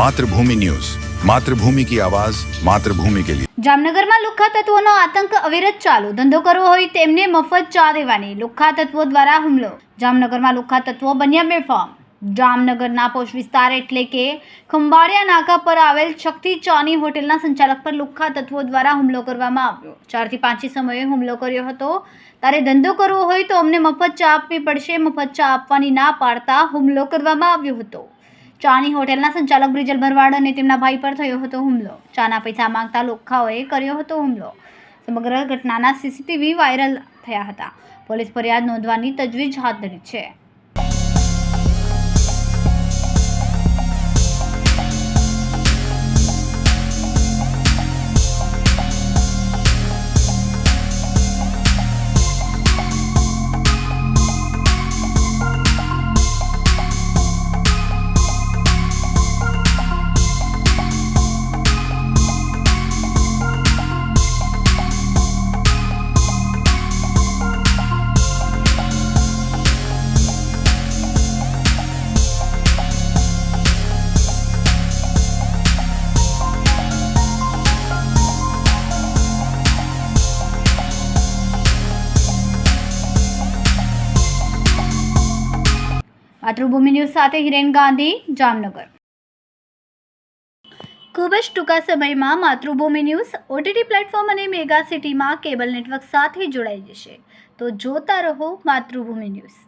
Mathrubhumi news. Mathrubhumi કી આવાજ, માતૃભૂમિ કે લિયે. જામનગરમાં લુખ્ખા તત્વોનો આતંક અવિરત ચાલુ. ધંધો કરવો હોય તેમને મફત ચા દેવાની. લુખ્ખા તત્વો દ્વારા હુમલો. જામનગરમાં લુખ્ખા તત્વો બન્યા બેફામ જામનગરના પોષ વિસ્તાર એટલે કે ખંભાળિયા નાકા પર આવેલ શક્તિ ચાની હોટેલના સંચાલક પર લુખ્ખા તત્વો દ્વારા હુમલો કરવામાં આવ્યો. ચારથી પાંચે સમયે હુમલો કર્યો હતો. તારે ધંધો કરવો હોય તો અમને મફત ચા આપવી પડશે. મફત ચા આપવાની ના પાડતા હુમલો કરવામાં આવ્યો હતો. ચાની હોટેલના સંચાલક બ્રિજલ ભરવાડ અને તેમના ભાઈ પર થયો હતો હુમલો. ચાના પૈસા માંગતા લોખાઓએ કર્યો હતો હુમલો. સમગ્ર ઘટનાના સીસીટીવી વાયરલ થયા હતા. પોલીસ ફરિયાદ નોંધવાની તજવીજ હાથ ધરી છે. માતૃભૂમિ ન્યૂઝ સાથે હિરેન ગાંધી, જામનગર. ખૂબ જ ટૂંકા સમયમાં માતૃભૂમિ ન્યૂઝ ઓટીટી પ્લેટફોર્મ અને મેગા સિટીમાં કેબલ નેટવર્ક સાથે જોડાઈ જશે. તો જોતા રહો માતૃભૂમિ ન્યૂઝ.